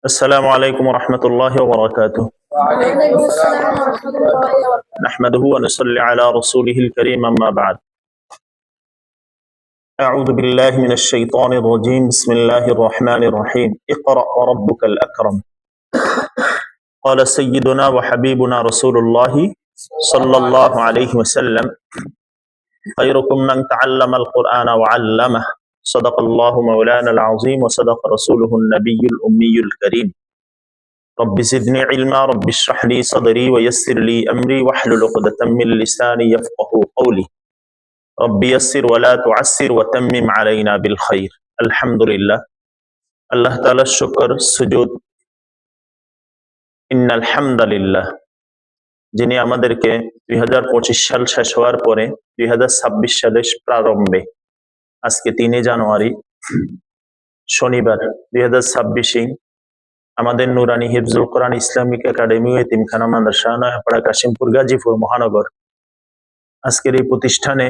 السلام عليكم ورحمة الله وبركاته. نحمده ونصلي على رسوله الكريم أما بعد. أعوذ بالله من الشيطان الرجيم. بسم الله الرحمن الرحيم. اقرأ وربك الأكرم. قال سيدنا وحبيبنا رسول الله صلى الله عليه وسلم خيركم من تعلم القرآن وعلمه. صدق الله مولانا العظيم وصدق رسوله النبي الأمي الكريم رب زدني علما رب اشرح لي صدري ويسر لي أمري واحلل عقدة من لساني يفقه قولي رب يسر ولا تعسر وتمم علينا بالخير الحمد لله الله تعالى الشكر سجود إن الحمد لله যিনি আমাদেরকে দুই সাল শেষ হওয়ার পরে দুই সালের প্রারম্ভে আজকে তিনে জানুয়ারি, শনিবার, দুই হাজার ছাব্বিশে আমাদের নুরানি হিফজুল কোরআন ইসলামিক একাডেমি এতিমখানা মাদ্রাসা, নয়াপাড়া, কাশিমপুর, গাজীপুর, মহানগর। আজকের এই প্রতিষ্ঠানে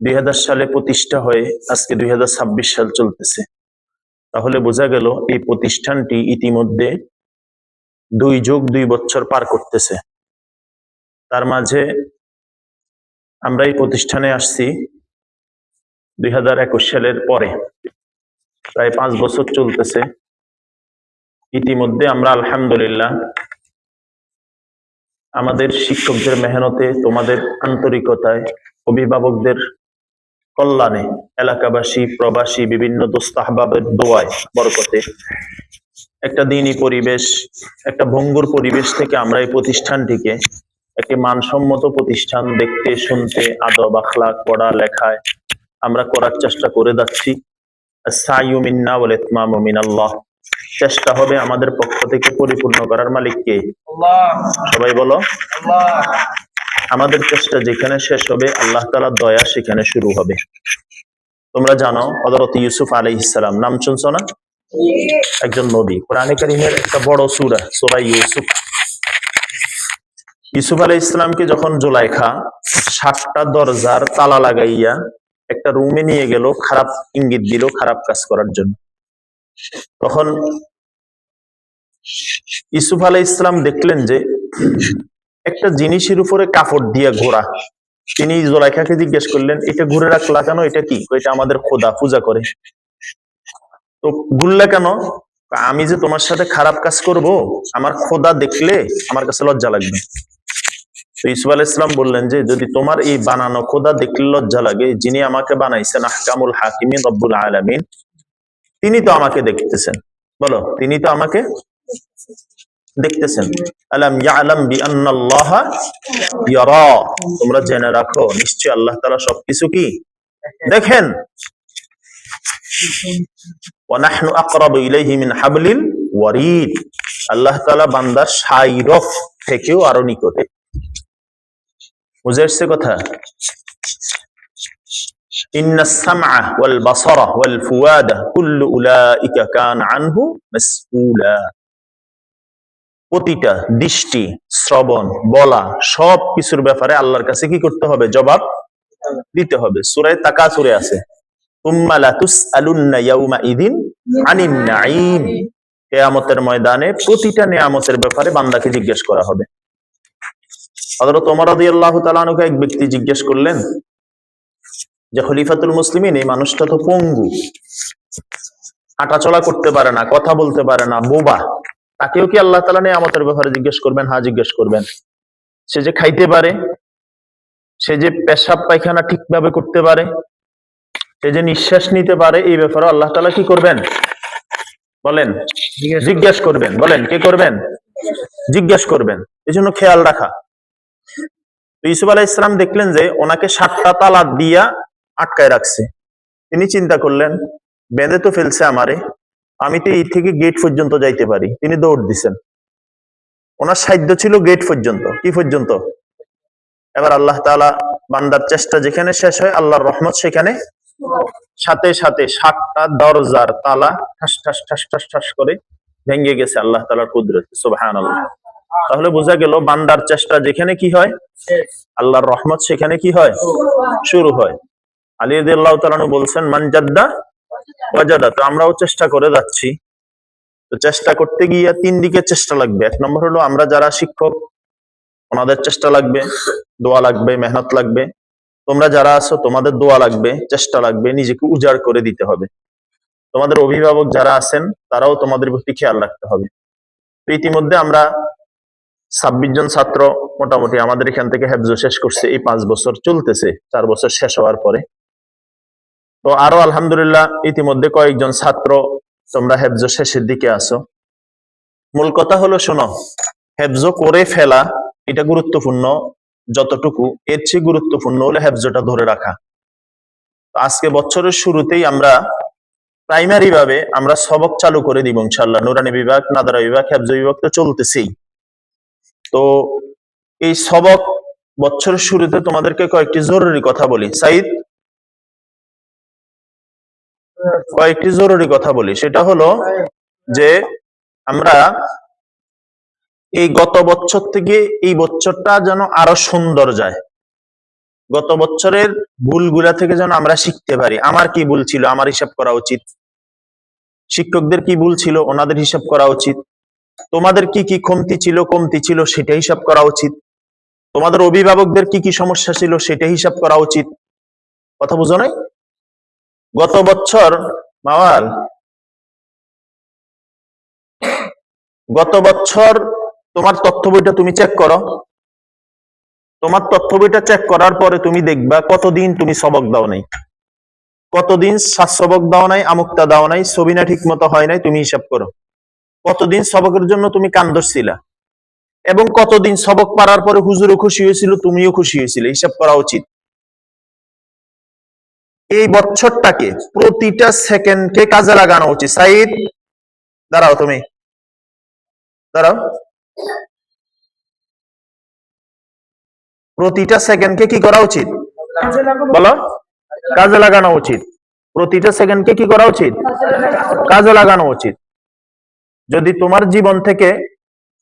দুই হাজার সালে প্রতিষ্ঠা হয়ে আজকে দুই হাজার ছাব্বিশ সাল চলতেছে। তাহলে বোঝা গেল এই প্রতিষ্ঠানটি ইতিমধ্যে দুই যোগ, দুই বছর পার করতেছে। তার মাঝে আমরা এই প্রতিষ্ঠানে আসছি। দুই হাজার একুশ সালের পরে প্রায় পাঁচ বছর চলতেছে। ইতিমধ্যে আমরা আলহামদুলিল্লাহ আমাদের শিক্ষকদের মেহনতে, তোমাদের আন্তরিকতায়, অভিভাবকদের কল্যাণে এলাকাবাসী, প্রবাসী, বিভিন্ন দোস্তাহবাবের দোয়ায়, বরকতে একটা দিনই পরিবেশ, একটা ভঙ্গুর পরিবেশ থেকে আমরা এই প্রতিষ্ঠানটিকে একটি মানসম্মত প্রতিষ্ঠান দেখতে, শুনতে, আদব আখলাক পড়া, লেখায় আমরা করার চেষ্টা করে যাচ্ছি। চেষ্টা হবে আমাদের পক্ষ থেকে পরিপূর্ণ করার মালিককে। সবাই বলো। আমাদের চেষ্টা যেখানে শেষ হবে, আল্লাহ তালা দয়া সেখানে শুরু হবে। তোমরা জানো অদরত ইউসুফ আলী ইসলাম নাম শুনছো না? একজন নদী কোরআনে কারিমের একটা বড় সুরা, সোরা ইউসুফ। ইউসুফ আলি ইসলামকে যখন জোলাইখা, সাতটা দরজার তালা লাগাইয়া একটা রুমে নিয়ে গেল, খারাপ ইঙ্গিত দিল, খারাপ কাজ করার জন্য। তখন ইসুফ আলাই ইসলাম দেখলেন যে, একটা জিনিসের উপরে কাপড় দিয়ে ঘোরা। তিনি জোলাইখাকে জিজ্ঞেস করলেন, এটা ঘুরে রাখলা কেন? এটা কি? এটা আমাদের খোদা, পূজা করে। তো ঘুরলে কেন? আমি যে তোমার সাথে খারাপ কাজ করব, আমার খোদা দেখলে আমার কাছে লজ্জা লাগবে। তো ইসলাম বললেন যে, যদি তোমার এই বানানো খোদা দেখলে লজ্জা লাগে, যিনি আমাকে বানাইছেন, আহকামুল হাকিমিন, রব্বুল আলামিন, তিনি তো আমাকে দেখতেছেন। বলো, তিনি তো আমাকে দেখতেছেন। ইয়ারা? তোমরা জেনে রাখো নিশ্চয় আল্লাহ তাআলা সবকিছু কি? দেখেন। ওয়া নাহনু আকরাবু ইলাইহি মিন হাবলিল ওয়ারিদ। আল্লাহ তাআলা বান্দার সাইরফ থেকেও আরও নিকটে। বুঝে আসছে কথা إن السمع والبصر والفؤاد كل أولئك كان عنه مسؤولا প্রতিটা দৃষ্টি শ্রবণ বলা সব কিছুর ব্যাপারে আল্লাহর কাছে কি করতে হবে জবাব দিতে হবে সুরায় তাকাসুরে আছে তুম্মা লা তুসআলুন্না ইয়াউমা ইদিন আনিন নাঈম কিয়ামতের ময়দানে প্রতিটা নিয়ামতের ব্যাপারে বান্দাকে জিজ্ঞেস করা হবে হযরত ওমর রাদিয়াল্লাহু তাআলা আনহুকে এক ব্যক্তি জিজ্ঞেস করলেন যে খলিফাতুল মুসলিমিন এই মানুষটা তো পঙ্গু। হাঁটাচলা করতে পারে না কথা বলতে পারে না বোবা। তাকেও কি আল্লাহ তালা নিয়ামতের ব্যাপারে জিজ্ঞেস করবেন? হ্যাঁ জিজ্ঞেস করবেন। সে যে খাইতে পারে সে যে পেশাব পায়খানা ঠিকভাবে করতে পারে সে যে নিঃশ্বাস নিতে পারে এই ব্যাপারে আল্লাহ তালা কি করবেন? বলেন জিজ্ঞেস করবেন। বলেন কে করবেন? জিজ্ঞেস করবেন। এই জন্য খেয়াল রাখা। তো ইসুফ আলাহ ইসলাম দেখলেন যে ওনাকে সাতটা তালা দিয়া আটকায় রাখছে। তিনি চিন্তা করলেন, বেঁধে তো ফেলছে আমারে, আমি তো এই থেকে গেট পর্যন্ত যাইতে পারি। তিনি দৌড় দিছেন। ওনার সাধ্য ছিল গেট পর্যন্ত। কি পর্যন্ত? এবার আল্লাহ তাআলা বান্দার চেষ্টা যেখানে শেষ হয়, আল্লাহর রহমত সেখানে সাথে সাথে সাতটা দরজার তালা ঠাস ঠাস ঠাস ঠাস ঠাস করে ভেঙে গেছে আল্লাহ তাআলার কুদরত। সুবহানাল্লাহ। তাহলে বোঝা গেল বান্দার চেষ্টা যেখানে কি হয়? আল্লাহর রহমত সেখানে কি হয়? শুরু হয়। আলী আল্লাহ তালানু বলছেন মানজাদ্দা ওয়াজাদা। তো আমরাও চেষ্টা করে যাচ্ছি। তো চেষ্টা করতে গিয়ে তিন দিকে চেষ্টা লাগবে। এক নম্বর হলো আমরা যারা শিক্ষক ওনাদের চেষ্টা লাগবে দোয়া লাগবে মেহনত লাগবে। তোমরা যারা আছো তোমাদের দোয়া লাগবে চেষ্টা লাগবে নিজেকে উজাড় করে দিতে হবে। তোমাদের অভিভাবক যারা আছেন তারাও তোমাদের প্রতি খেয়াল রাখতে হবে। তো ইতিমধ্যে আমরা ছাব্বিশ জন ছাত্র মোটামুটি আমাদের এখান থেকে হেফজ শেষ করছে। এই পাঁচ বছর চলতেছে, চার বছর শেষ হওয়ার পরে। তো আরও আলহামদুলিল্লাহ ইতিমধ্যে কয়েকজন ছাত্র তোমরা হেফজ শেষের দিকে আসো মূল কথা হলো, শোনো, হেফজ করে ফেলা এটা গুরুত্বপূর্ণ যতটুকু, এর চেয়ে গুরুত্বপূর্ণ হলো হেফজটা ধরে রাখা। আজকে বছরের শুরুতেই আমরা প্রাইমারি ভাবে আমরা সবক চালু করে দিব ইনশাল্লাহ নুরানি বিভাগ, নাদারা বিভাগ, হেফজ বিভাগ তো চলতেছেই। তো এই সবক বছরের শুরুতে তোমাদেরকে কয়েকটি জরুরি কথা বলি। সাইদ? কয়েকটি জরুরি কথা বলি। সেটা হলো যে আমরা এই গত বছর থেকে এই বছরটা যেন আরও সুন্দর যায়। গত বছরের ভুলগুলা থেকে যেন আমরা শিখতে পারি। আমার কি ভুল ছিল? আমার হিসাব করা উচিত। শিক্ষকদের কি ভুল ছিল? ওনাদের হিসাব করা উচিত। তোমাদের কি কি কমতি ছিল কমতি ছিল সেটা হিসাব করা উচিত। তোমাদের অভিভাবকদের কি কি সমস্যা ছিল সেটা হিসাব করা উচিত। কথা বুঝো নাই? গত বছর মাওয়াল গত বছর তোমার তথ্য বইটা তুমি চেক করো। তোমার তথ্য বইটা চেক করার পরে তুমি দেখবা কতদিন তুমি সবক দাও নাই। কতদিন সাত সবক দাও নাই আমুকটা দাও নাই ছবিনা ঠিক মতো হয় নাই, তুমি হিসাব করো। কতদিন সবকের জন্য তুমি কান ধরছিলা এবং কতদিন সবক পারার পরে হুজুরও খুশি হয়েছিল, তুমিও খুশি হয়েছিল? হিসাব করা উচিত। এই বছরটাকে প্রতিটা সেকেন্ডকে কাজে লাগানো উচিত। সাইদ, দাঁড়াও তুমি। দাঁড়াও। প্রতিটা সেকেন্ডকে কি করা উচিত? বলো। কাজে লাগানো উচিত। প্রতিটা সেকেন্ডকে কি করা উচিত? কাজে লাগানো উচিত। যদি তোমার জীবন থেকে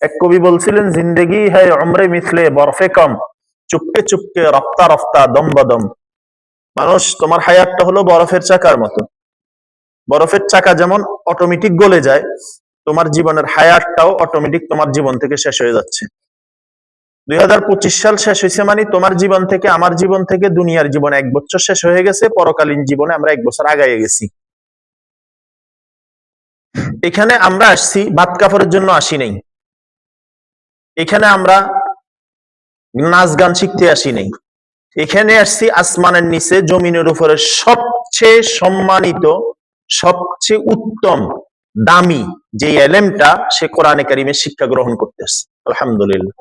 এক কবি বলছিলেন, জিন্দেগি হ্যায় অমরে মিথলে বরফে কম, চুপকে চুপকে রফতা রফতা দম বদম মানুষ, তোমার হায়াতটা হলো বরফের চাকার মতো। বরফের চাকা যেমন অটোমেটিক গলে যায়, তোমার জীবনের হায়াতটাও অটোমেটিক তোমার জীবন থেকে শেষ হয়ে যাচ্ছে। দুই হাজার পঁচিশ সাল শেষ হয়েছে মানে তোমার জীবন থেকে, আমার জীবন থেকে দুনিয়ার জীবন এক বছর শেষ হয়ে গেছে, পরকালীন জীবনে আমরা এক বছর আগাইয়ে গেছি। এখানে আমরা আসছি ভাত কাপড়ের জন্য আসি নাই। এখানে আমরা নাচ গান শিখতে আসি নাই। এখানে আসছি আসমানের নিচে, জমিনের উপরে সবচেয়ে সম্মানিত, সবচেয়ে উত্তম, দামি যে এলেমটা সে কোরআনে কারিমে শিক্ষা গ্রহণ করতে আসছে। আলহামদুলিল্লাহ।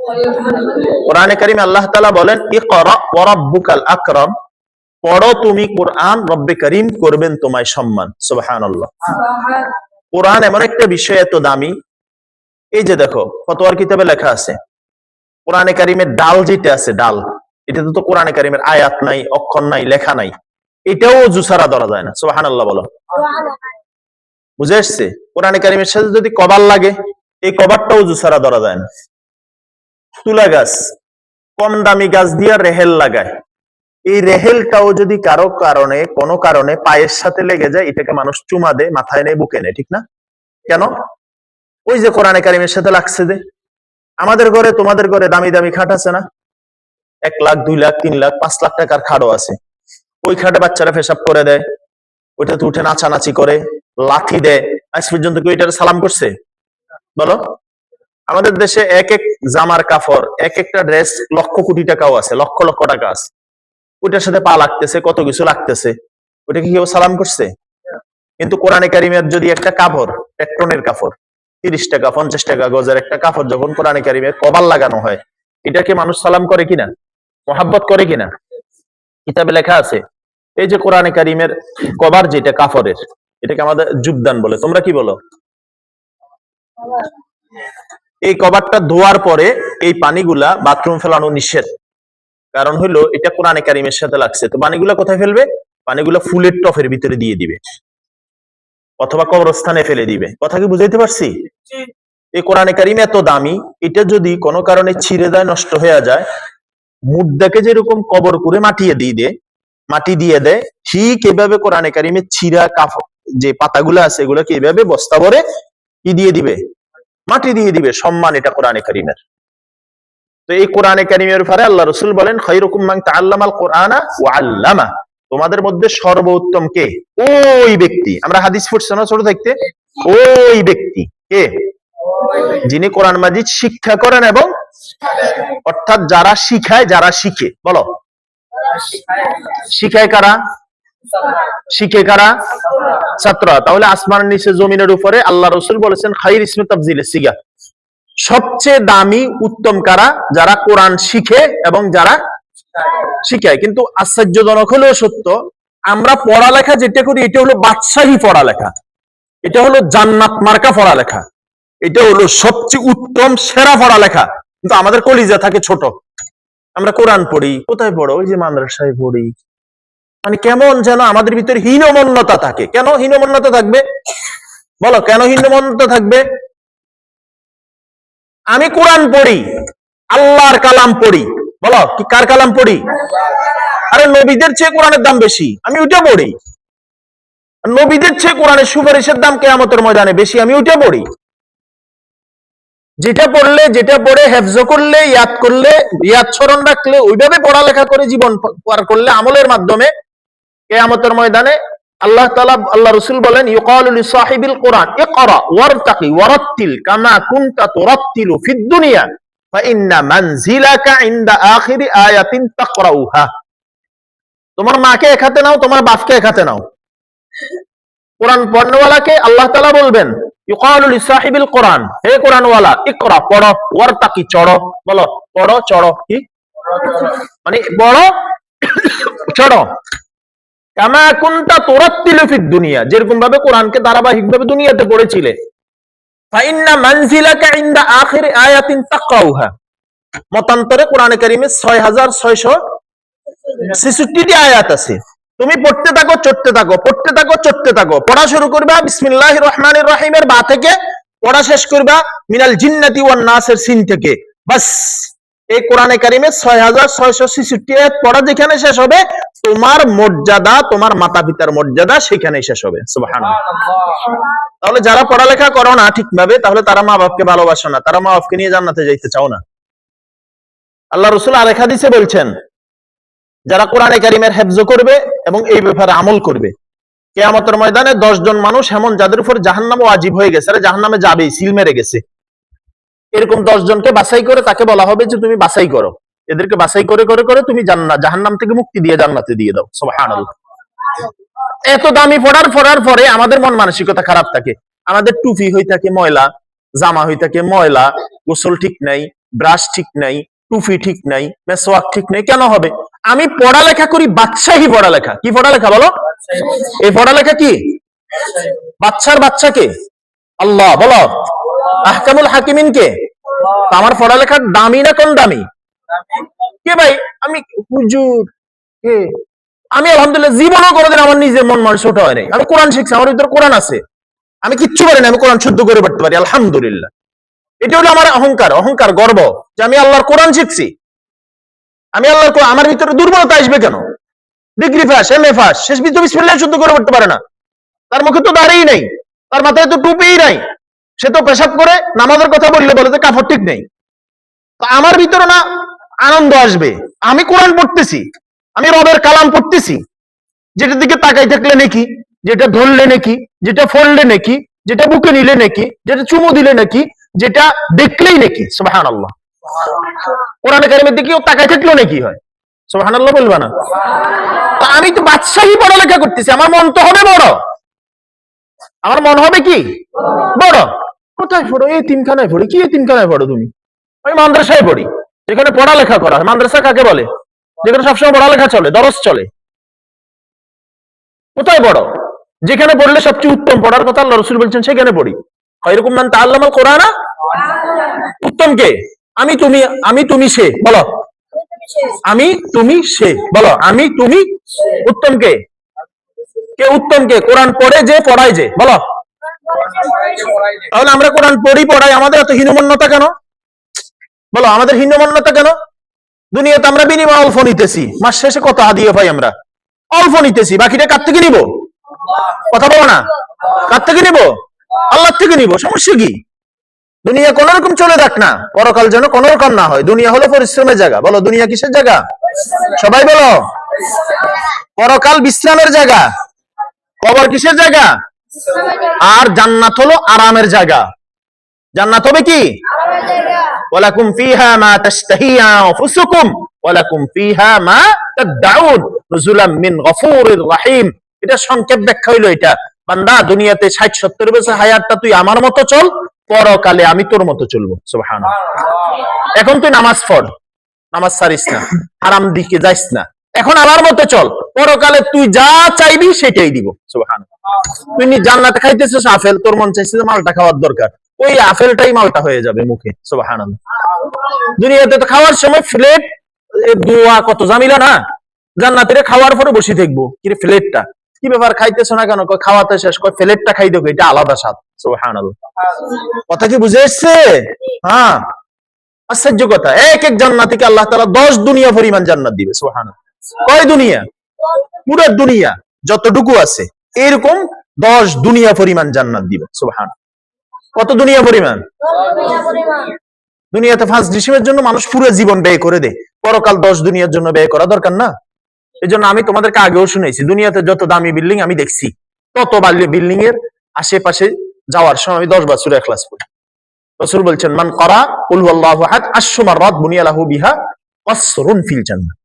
কোরআনে কারিম আল্লাহ তালা বলেন, ইকরা ওয়া রাব্বুকাল আকরাম। পড়ো তুমি কোরআন, রব্বে করিম করবেন তোমায় সম্মান। সুবহানাল্লাহ। কোরআন এমন একটা বিষয় এত দামি। এই যে দেখো, ফতোয়ার কিতাবে লেখা আছে, কোরআনে কারিমের ডাল যেটা আছে, ডাল, এটাতে তো কোরআনে কারিমের আয়াত নাই, অক্ষর নাই, লেখা নাই। এটাও জুসারা ধরা যায় না, সুবহানাল্লাহ বলো। বুঝে আসছে? কোরআনে কারিমের সাথে যদি কবার লাগে, এই কভারটাও জুসারা ধরা যায় না। তুলা গাছ, কম দামি গাছ দিয়ে রেহেল লাগায়। এই রেহেলটাও যদি কারও কারণে, কোনো কারণে পায়ের সাথে লেগে যায়, এটাকে মানুষ চুমা দেয়, মাথায় নেয়, বুকে নেয়, ঠিক না? কেন? ওই যে কোরআনে কারিমের সাথে লাগছে যে, আমাদের ঘরে তোমাদের ঘরে দামি দামি খাট আছে না? এক লাখ, দুই লাখ, তিন লাখ, পাঁচ লাখ টাকার খাটও আছে। ওই খাটে বাচ্চারা পেশাব করে দেয়, ওইটাতে উঠে নাচানাচি করে লাথি দেয়। আজ পর্যন্ত কেউ এটার সালাম করছে? বলো। আমাদের দেশে এক এক জামার কাপড় এক একটা ড্রেস লক্ষ কোটি টাকাও আছে, লক্ষ লক্ষ টাকা আছে। ওইটার সাথে পা লাগতেছে, কত কিছু লাগতেছে। ওইটা কি কেউ সালাম করছে? কিন্তু কোরআনে কারিমের যদি একটা কাপড় পেট্রনের কাপড় তিরিশ টাকা, পঞ্চাশ টাকা গজের একটা কাপড় যখন কোরআনে কারিমে কবার লাগানো হয়, এটাকে মানুষ সালাম করে কিনা? মোহাব্বত করে কিনা? কিতাবে লেখা আছে, এই যে কোরআনে কারিমের কবার যেটা কাপড়ের এটাকে আমাদের যোগদান বলে। তোমরা কি বলো? এই কভারটা ধোয়ার পরে এই পানিগুলা বাথরুম ফেলানো নিষেধ। কারণ হলো এটা কোরআনে কারিমের সাথে লাগছে। তো পানিগুলা কোথায় ফেলবে? পানিগুলা ফুলের টফের ভিতরে দিয়ে দিবে। অথবা কবরস্থানে ফেলে দিবে। কথা কি বুঝাইতে পারছি? এই কোরআনে কারিম এত দামি এটা যদি কোনো কারণে ছিঁড়ে যায় নষ্ট হয়ে যায় মুদ্দাকে যেরকম কবর করে মাটিয়ে দিয়ে দেয় মাটি দিয়ে দেয় ঠিক এভাবে কোরআনে কারিমের ছিঁড়া কাফ যে পাতাগুলো আছে এগুলোকে এভাবে বস্তা ভরে কি দিয়ে দিবে? মাটি দিয়ে দিবে। সম্মান এটা কোরআনে কারিমের। তো এই কোরআনে কারিমের ব্যাপারে আল্লাহ রসুল বলেন আল্লামা। তোমাদের মধ্যে সর্বোত্তম কে? ওই ব্যক্তি। আমরা হাদিস পড়ছি না ছোট থাকতে? ওই ব্যক্তি। কে? যিনি কোরআন মাজিদ শিক্ষা করেন এবং অর্থাৎ যারা শিখায়, যারা শিখে। বলো। শিখায় কারা? শিখে কারা? ছাত্র তাহলে আসমানের নিচে জমিনের উপরে আল্লাহ রসুল বলেছেন খাইর ইসমে তাফজিলে সিগা। সবচেয়ে দামি উত্তম কারা? যারা কোরআন শিখে এবং যারা শিখায়। কিন্তু আশ্চর্যজনক হলেও সত্য, আমরা পড়ালেখা যেটা করি, এটা হলো বাদশাহী পড়ালেখা। এটা হলো জান্নাত মার্কা পড়ালেখা। এটা হলো সবচেয়ে উত্তম সেরা পড়ালেখা। কিন্তু আমাদের কলিজা থাকে ছোট। আমরা কোরআন পড়ি, কোথায় পড়ো? ওই যে মাদ্রাসায় পড়ি। মানে কেমন যেন আমাদের ভিতরে হীনমন্যতা থাকে। কেন হীনমন্যতা থাকবে? বলো, কেন হীনমন্যতা থাকবে? আমি কোরআন পড়ি, আল্লাহর কালাম পড়ি। বলো, কি কার কালাম পড়ি? আরে নবীদের চেয়ে কোরআনের দাম বেশি, আমি ওইটা পড়ি। নবীদের চেয়ে কোরআনের সুপারিশের দাম কেয়ামতের ময়দানে বেশি, আমি ওইটা পড়ি। যেটা পড়লে, যেটা পড়ে, হেফজ করলে, ইয়াদ করলে, ইয়াদ স্মরণ রাখলে, ওইভাবে পড়ালেখা করে জীবন পার করলে আমলের মাধ্যমে কেয়ামতের ময়দানে আল্লাহ তালা আল্লাহ রসুল বলেন, ইউকালু লিসাহিবিল কোরআন, ইকরা ওয়ারতাকি ওয়ারাত্তিল কামা কুনতা তুরাত্তিলু ফিদ দুনিয়া, ফাইন্না মানজিলাকা ইনদা আখিরি আয়াতিন তাকরাউহা। তোমার মাকে এক হাতে নাও, তোমার বাপকে এক হাতে নাও। কোরআন পড়নেওয়ালাকে আল্লাহ তাআলা বলবেন, ইউকালু লিসাহিবিল কোরআন, হে কোরআনওয়ালা, ইকরা, পড়ো, ওয়ারতাকি, চড়ো, বলো, পড়ো, চড়ো, কি? মানে পড়ো চড়ো। কামা কুনতা দুনিয়া, যেরকম ভাবে কোরআনকে দুনিয়াতে পড়েছিলে। ফাইন্না আখির আয়াতিন তাকরাউহা মতান্তরে কোরআনে কারিমে 6600 ছেষট্টিটি আয়াত আছে। তুমি পড়তে থাকো, চড়তে থাকো, পড়তে থাকো, চড়তে থাকো। পড়া শুরু করবা, বিসমিল্লাহির রহমানির রহিমের বা থেকে, পড়া শেষ করবা, মিনাল জিন্নাতি ওয়ান নাসের সিন থেকে। বাস। এই কোরআনে কারিমে ছয় হাজার ছয়শো ছেষট্টি পড়া, যেখানে শেষ হবে, তোমার মর্যাদা, তোমার মাতা পিতার মর্যাদা সেখানে শেষ হবে। তাহলে যারা পড়ালেখা করো না ঠিকভাবে, তাহলে তারা মা বাপকে ভালোবাসো না। তারা মা বাপকে নিয়ে জান্নাতে যাইতে চাও না। আল্লাহ রসুল আরেক হাদিসে বলছেন, যারা কোরআনে কারিমের হেফজ করবে এবং এই ব্যাপারে আমল করবে, কেয়ামতের ময়দানে জন মানুষ এমন যাদের উপর জাহান্নাম ওয়াজিব হয়ে গেছে, আরে জাহান্নামে যাবেই, সিল মেরে গেছে। এরকম জনকে বাছাই করে তাকে বলা হবে যে তুমি বাছাই করো। এদেরকে বাছাই করে করে করে তুমি জান্নাত জাহান্নাম থেকে মুক্তি দিয়ে জান্নাতে দিয়ে দাও। সুবহানাল্লাহ। এত দামি পড়ার পড়ার পরে আমাদের মন মানসিকতা খারাপ থাকে। আমাদের টুপি হয়ে থাকে ময়লা, জামা হয়ে থাকে ময়লা, গোসল ঠিক নাই, ব্রাশ ঠিক নাই, টুপি ঠিক নাই, মেসওয়াক ঠিক নাই, কেন হবে? আমি পড়ালেখা করি বাদশাহী পড়ালেখা। কি পড়ালেখা বলো? এই পড়ালেখা কি? বাচ্চার বাচ্চাকে আল্লাহ, বলো। আহকামুল হাকিমিন কে? আমার পড়ালেখার দামি না কোন দামি? কে ভাই? আমি হুজুর। কে? আমি আলহামদুলিল্লাহ জীবনও কোনোদিন আমার নিজের মন মানুষ ওঠা হয় নাই আমি কোরআন শিখছি, আমার ভিতরে কোরআন আছে। আমি কিচ্ছু পারি না, আমি কোরআন শুদ্ধ করে পড়তে পারি, আলহামদুলিল্লাহ। এটা হলো আমার অহংকার অহংকার, গর্ব যে আমি আল্লাহর কোরআন শিখছি। আমি আল্লাহর আমার ভিতরে দুর্বলতা আসবে কেন? ডিগ্রি ফাস, এম এ ফাস, শেষ বিদ্যুৎ শুদ্ধ করে পড়তে পারে না। তার মুখে তো দাঁড়িয়ে নাই, তার মাথায় তো টুপিই নাই। সে তো পেশাব করে নামাজের কথা বললে বলে যে কাপড় ঠিক নেই। আমার ভিতরে না আনন্দ আসবে। আমি কোরআন পড়তেছি, আমি রবের কালাম পড়তেছি। যেটার দিকে তাকাই থাকলে নাকি, যেটা ধরলে নাকি, যেটা ফললে নাকি, যেটা বুকে নিলে নাকি, যেটা চুমু দিলে নাকি, যেটা দেখলেই নাকি সুবাহান আল্লাহ কোরআন কারিমের দিকেও তাকাই থাকলেও নাকি হয়। সুবাহান আল্লাহ বলবা না? তা আমি তো বাদশাহী পড়ালেখা করতেছি, আমার মন তো হবে বড়। আমার মন হবে কি? বড়। কোথায় পড়ো? এই তিনখানায় পড়ি। কি এই তিনখানায় পড়ো তুমি? আমি মাদ্রাসায় পড়ি। যেখানে পড়ালেখা করা হয়। মাদ্রাসা কাকে বলে? যেখানে সবসময় পড়ালেখা চলে, দরস চলে। কোথায় পড়ো? যেখানে পড়লে সবচেয়ে উত্তম পড়ার কথা আল্লাহ রসুল বলছেন, সেখানে পড়ি। এরকম মান তাল্লামাল কোরআনা উত্তম কে? আমি তুমি আমি তুমি সে। বলো। আমি তুমি সে। বলো। আমি তুমি উত্তম কে? কে উত্তম কে? কোরআন পড়ে যে, পড়ায় যে। বলো। তাহলে আমরা কোরআন পড়ি, পড়াই। আমাদের এত হীনমন্যতা কেন? বলো, আমাদের হীনমন্যতা কেন? দুনিয়াতে আমরা বিনিময় অল্প নিতেছি। মাস শেষে কত হাদিয়ে পাই আমরা? অল্প নিতেছি। বাকিটা কার থেকে নিব? কথা বলো না। কার থেকে নিব? আল্লাহ থেকে নিব। সমস্যা কি? দুনিয়া কোন রকম চলে যাক না। পরকাল যেন কোন রকম না হয়। দুনিয়া হলো পরিশ্রমের জায়গা। বলো, দুনিয়া কিসের জায়গা? সবাই বলো। পরকাল বিশ্রামের জায়গা। কবর কিসের জায়গা? আর জান্নাত হলো আরামের জায়গা। জান্নাত হবে কি? ওয়ালাকুম ফিহা মা তাশতাহি আনফুসুকুম ওয়ালাকুম ফিহা মা তাদউন নুজুলাম মিন গফুরির রহিম। এটা সংক্ষেপ ব্যাখ্যা হইল এটা। বান্দা দুনিয়াতে 60 70 বছর হায়াতটা তুই আমার মতো চল পরকালে আমি তোর মতো চলবো। সুবহানাল্লাহ। এখন তুই নামাজ পড়। নামাজ ছাড়িস না। হারাম দিকে যাইস না। এখন আমার মতো চল, পরকালে তুই যা চাইবি সেটাই দিব। তুই জান্নাতে খাইতেছিস আপেল, তোর মন চাইছে যে মালটা খাওয়ার দরকার। ওই আপেলটাই মালটা হয়ে যাবে মুখে, সুবহানাল্লাহ। দুনিয়াতে তো খাওয়ার সময় প্লেট দোয়া কত জামিলা না। জান্নাতের খাওয়ার পরে বসে থাকব, কি ফ্লেটটা কি ব্যাপার খাইতেছো না কেন? খাওয়াতে শেষ কয় ফ্লেটটা খাই দেবো এটা আলাদা স্বাদ, সুবহানাল্লাহ। কথা কি বুঝে এসছে? হ্যাঁ। আশ্চর্য কথা, এক এক জান্নাতিকে আল্লাহ তাআলা দশ দুনিয়া পরিমাণ জান্নাত দিবে, সুবহানাল্লাহ। কয় দুনিয়া? পুরো দুনিয়া যতটুকু আছে, এরকম দশ দুনিয়া পরিমাণ জান্নাত দিবে সুবহান কত দুনিয়া পরিমাণ? দুনিয়াতে ফার্স্ট ডিসিমের জন্য মানুষ পুরো জীবন ব্যয় করে দেয়। পরকাল দশ দুনিয়ার জন্য ব্যয় করা দরকার না। এই জন্য আমি তোমাদেরকে আগেও শুনেছি, দুনিয়াতে যত দামি বিল্ডিং আমি দেখছি, তত বিল্ডিং এর আশেপাশে যাওয়ার সময় আমি দশ বছর ক্লাস পড়ি রসুল বলছেন, মান করা উল আল্লাহু আহাদ আশু মাররাত বুনিয়ালাহু বিহা কসরুন ফিল জান্নাহ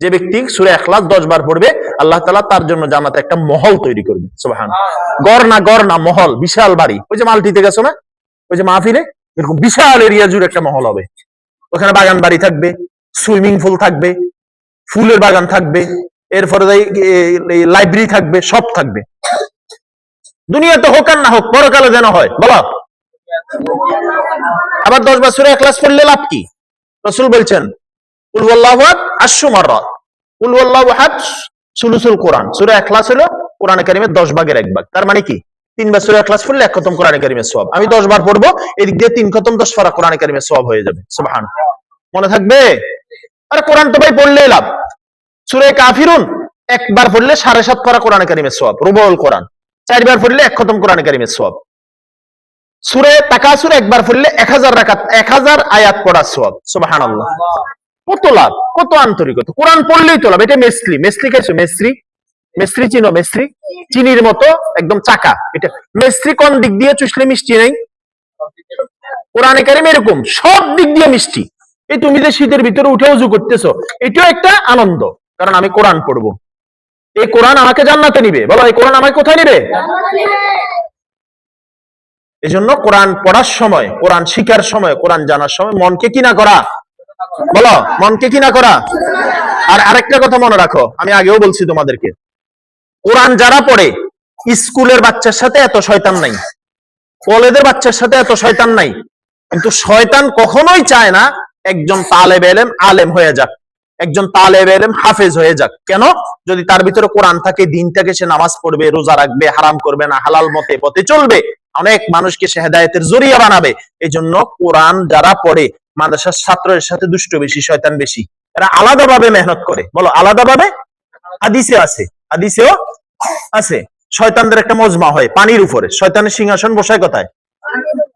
যে ব্যক্তি সূরা ইখলাস 10 বার পড়বে, আল্লাহ তাআলা তার জন্য জান্নাতে একটা মহল তৈরি করবে সুবহান গড় না গড় না মহল, বিশাল বাড়ি। ওই যে মালটিতে গেছো না, ওই যে মাহফিলে, এরকম বিশাল এরিয়া জুড়ে একটা মহল হবে। ওখানে বাগান বাড়ি থাকবে, সুইমিং পুল থাকবে, ফুলের বাগান থাকবে, এরপরে লাইব্রেরি থাকবে, সব থাকবে। দুনিয়াতে হোক আর না হোক, পরকালে যেন হয়, বলো। আবার দশ বছরে এক ক্লাস পড়লে লাভ কি? রসুল বলছেন উলওয়াল্লাহু আহাদ আশু মাররাত। সুলুসুল কোরআন। সূরা ইখলাস হলো কোরআনে কারিমের 10 ভাগের এক ভাগ। তার মানে সূরা পড়লে আমি 10 বার পড়ব, এদিক দিয়ে তিন খতম 10 পারা কোরআনে কারিমের সওয়াব হয়ে যাবে। সুবহান। মনে থাকবে? আরে কোরআন তো ভাই পড়লেই লাভ। সূরা কাফিরুন একবার পড়লে সাড়ে সাত পারা কোরআনে কারিমের সওয়াব রুবুল কোরআন। চারবার পড়লে এক খতম কোরআনে কারিমের সওয়াব। সুরে তাকাসুর একবার পড়লে এক হাজার রাকাত, এক হাজার আয়াত পড়া সওয়াব। সুবহানাল্লাহ। কত লাভ? কত আন্তরিকতা? কোরআন পড়লেই তো লাভ। এটা মেসলি। মেসলি খাইছো মেসরি? মেসরি চিনো? মেসরি? চিনির মতো, একদম চাকা। এটা মেসরি কোন দিক দিয়ে? চুষলে মিষ্টি নেই? কোরআনে কারিম এরকম। সব দিক দিয়ে মিষ্টি। এই তুমি যে শীতের ভিতরে উঠে উজু করতেছো, এটাও একটা আনন্দ। কারণ আমি কোরআন পড়ব। এই কোরআন আমাকে জান্নাতে নিবে। বলো, এই কোরআন আমাকে কোথায় নিবে? এই জন্য কোরআন পড়ার সময়, কোরআন শিখার সময়, কোরআন জানার সময় মনকে কি না করা। বলো, মনকে কি না করা। আর আরেকটা কথা মনে রাখো, আমি আগেও বলছি তোমাদেরকে। কোরআন যারা পড়ে, স্কুলের বাচ্চার সাথে এত শয়তান নাই। কলেজের বাচ্চার সাথে এত শয়তান নাই। কিন্তু শয়তান কখনোই চায় না একজন তালেব এলেম আলেম হয়ে যাক। একজন তালেব এলেম হাফেজ হয়ে যাক। কেন? যদি তার ভিতরে কোরআন থাকে, দিন থেকে সে নামাজ পড়বে, রোজা রাখবে, হারাম করবে না, হালাল মতে পথে চলবে। অনেক মানুষকে সে হেদায়তের জরিয়া বানাবে। এই জন্য কোরআন যারা পড়ে মাদ্রাসার ছাত্রের সাথে দুষ্ট বেশি, শয়তান বেশি। এরা আলাদাভাবে মেহনত করে। বলো, আলাদাভাবে? হাদিসে আছে। হাদিসেও আছে। শয়তানদের একটা মজমা হয় পানির উপরে। শয়তানের সিংহাসন বসায় কোথায়?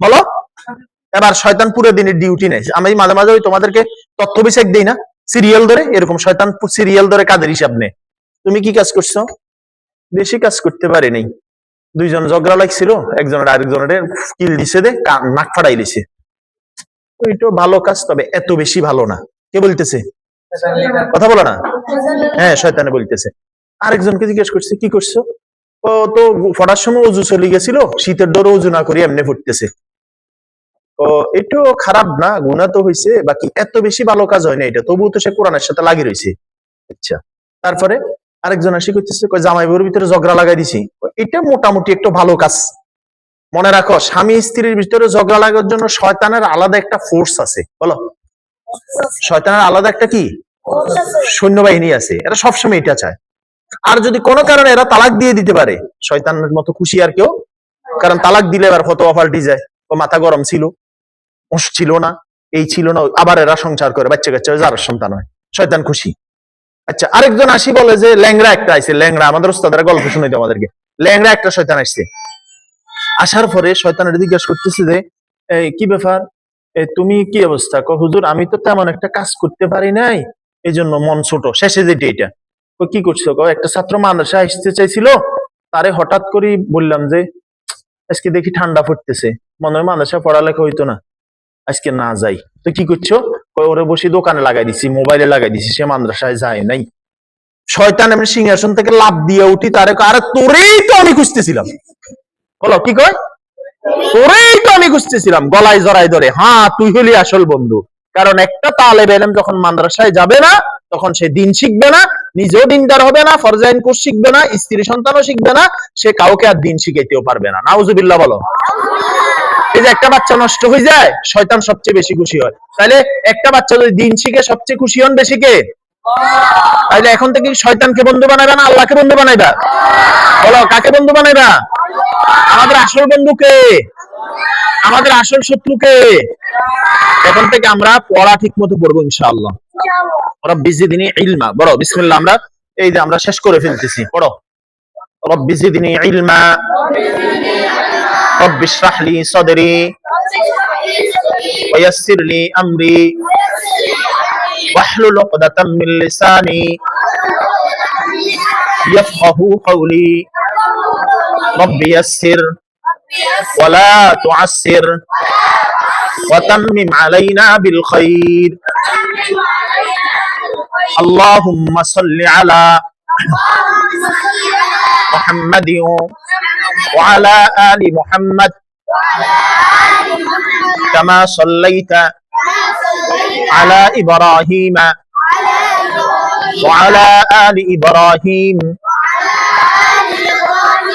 বলো। এবার শয়তান পুরো দিনের ডিউটি নেই আমি মাঝে মাঝে ওই তোমাদেরকে তথ্য বিষয়ক দিই না। সিরিয়াল ধরে, এরকম শয়তান সিরিয়াল ধরে কাদের হিসাব নেই তুমি কি কাজ করছ? বেশি কাজ করতে পারি নাই। দুইজন ঝগড়া লাগছিল, একজনের আরেকজনের কিল দিছে দে নাক ফাড়াই দিছে। ওইটাও ভালো কাজ, তবে এত বেশি ভালো না। কে বলতেছে? কথা বলো না। হ্যাঁ শয়তানে বলতেছে। আরেকজনকে জিজ্ঞেস করছে, কি করছ? ও তো ফটার সময় উজু চলে গেছিল, শীতের ডরে উজু না করে এমনি ফুটতেছে। ও এটাও খারাপ না গুণা তো হয়েছে বাকি এত বেশি ভালো কাজ হয় না এটা, তবুও তো সে কোরআনের সাথে লাগিয়ে রয়েছে আচ্ছা তারপরে আরেকজন আসি করতেছে জামাই বউর ভিতরে ঝগড়া লাগাই দিছি। এটা মোটামুটি একটু ভালো কাজ। মনে রাখো, স্বামী স্ত্রীর ভিতরে ঝগড়া লাগার জন্য শয়তানের আলাদা একটা ফোর্স আছে, বলো। শয়তানের আলাদা একটা কি? সৈন্যবাহিনী আছে, এরা সবসময় এটা চায়। আর যদি কোনো কারণে এরা তালাক দিয়ে দিতে পারে, শয়তানের মতো খুশি আর কেউ? কারণ তালাক দিলে এবার ফতোয়া পাল্টি যায়, ও মাথা গরম ছিল ওস ছিল না, এই ছিল না, আবার এরা সংসার করে, বাচ্চা কাচ্চা, যার সন্তান হয়, শয়তান খুশি। আচ্ছা আরেকজন আসি বলে যে ল্যাংরা একটা আইছে ল্যাংরা আমাদের ওস্তাদের গল্প শুনাইতে আমাদেরকে। ল্যাংরা একটা শয়তান আসছে। আসার পরে শয়তানের জিজ্ঞাসা করতেছে যে কি ব্যাপার? তুমি কি অবস্থা? হুজুর, আমি তো তেমন একটা কাজ করতে পারি নাই। এই জন্য মন ছোট। শেষে যেটা এটা। কি করছ? একটা ছাত্র মাদ্রাসা আসতে চাইছিল, তারে হঠাৎ করে বললাম যে, আজকে দেখি ঠান্ডা পড়তেছে। মনে হয় মাদ্রাসা পড়ালেখা হইতো না। আজকে না যাই। তো কি করছ? ওরে বসে দোকানে লাগাই দিছি, মোবাইলে লাগাই দিছি, সে মাদ্রাসায় যায় নাই। শয়তান আমি সিংহাসন থেকে লাভ দিয়ে উঠি, তারে আরে তোরেই তো আমি খুঁজতেছিলাম। বলো, কি কয়? তো আমি খুঁজতেছিলাম, গলায় জড়াই ধরে। হ্যাঁ তুই হলি আসল বন্ধু। কারণ একটা তালেব এলেম যখন মাদ্রাসায় যাবে না, তখন সে দিন শিখবে না, নিজেও দিনদার হবে না, ফরজাইন কোর্স শিখবে না, স্ত্রী সন্তানও শিখবে না, সে কাউকে আর দিন শিখাইতেও পারবে না। নাউজুবিল্লাহ বলো। এই যে একটা বাচ্চা নষ্ট হয়ে যায়, শয়তান সবচেয়ে বেশি খুশি হয়। তাহলে একটা বাচ্চা যদি দিন শিখে, সবচেয়ে খুশি হন বেশি কে? তাহলে এখন থেকে শয়তানকে বন্ধু বানাইবা না আল্লাহকে বন্ধু বানাইবা? বলো, কাকে বন্ধু বানাইবা? আমাদের আসল বন্ধু কে আমাদের আসল শত্রু কে এখন থেকে আমরা পড়া ঠিক মতো পড়বো ইনশাআল্লাহ রব্বি জিদনি ইলমা বড় বিসমিল্লাহ আমরা এই যে আমরা শেষ করে ফেলতেছি পড়ো রব্বি জিদনি ইলমা رب اشرح لي صدري ويسر لي امري واحلل عقدة من لساني يفقه قولي رب يسر ولا تعسر وتمم علينا بالخير. اللهم صل على محمد وعلى آل محمد. كما صليت على إبراهيم. وعلى آل إبراهيم.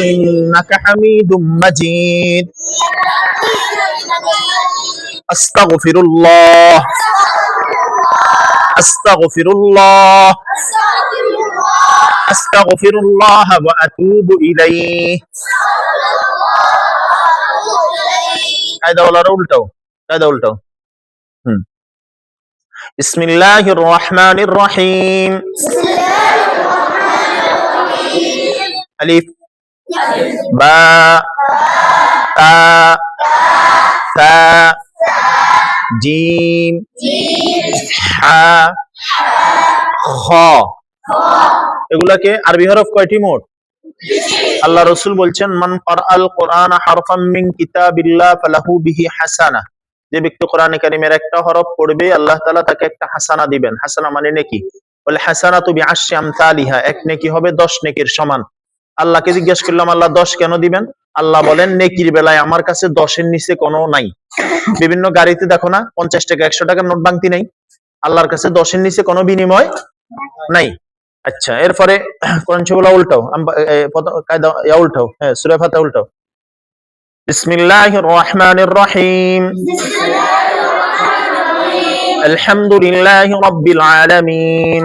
إنك حميد مجيد. أستغفر الله. أستغفر الله. أستغفر الله وأتوب إليه. هذا ولا رولتو هذا ولتو بسم الله الرحمن الرحيم. بسم الله الرحمن الرحيم. ألف বা, তা, সা জিম হা, খ। এগুলাকে আরবি হরফ কয়টি মোট? আল্লাহ রসুল বলছেন, মান আল কোরআন হারফাম মিন কিতাবিল্লাহ ফালাহু বিহি হাসানা। যে ব্যক্তি কোরআনে কারিমের একটা হরফ পড়বে, আল্লাহ তাআলা তাকে একটা হাসানা দিবেন। হাসানা মানে নেকি? বলে হাসানা তুমি আশি আমতালিহা এক নেকি হবে, দশ নেকির সমান। আল্লাহকে জিজ্ঞেস করলাম আল্লাহ দশ কেন দিবেন? আল্লাহ বলেন নেকির বেলায় আমার কাছে দশের নিচে কোনো নাই। বিভিন্ন গাড়িতে দেখো না পঞ্চাশ টাকা একশো টাকার নোট বাংতি নেই। আল্লাহর কাছে দশের নিচে কোনো বিনিময় নাই। আচ্ছা এরপরে শরীফগুলো উল্টাও কায়দা উল্টাও হ্যাঁ সূরা উল্টাও। বিসমিল্লাহির রহমানির রহিম আলহামদুলিল্লাহি রাব্বিল আলামিন।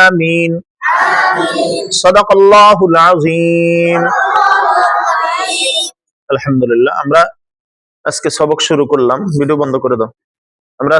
آمين صدق الله العظيم আলহামদুলিল্লাহ আমরা আজকে সবক শুরু করলাম ভিডিও বন্ধ করে দাও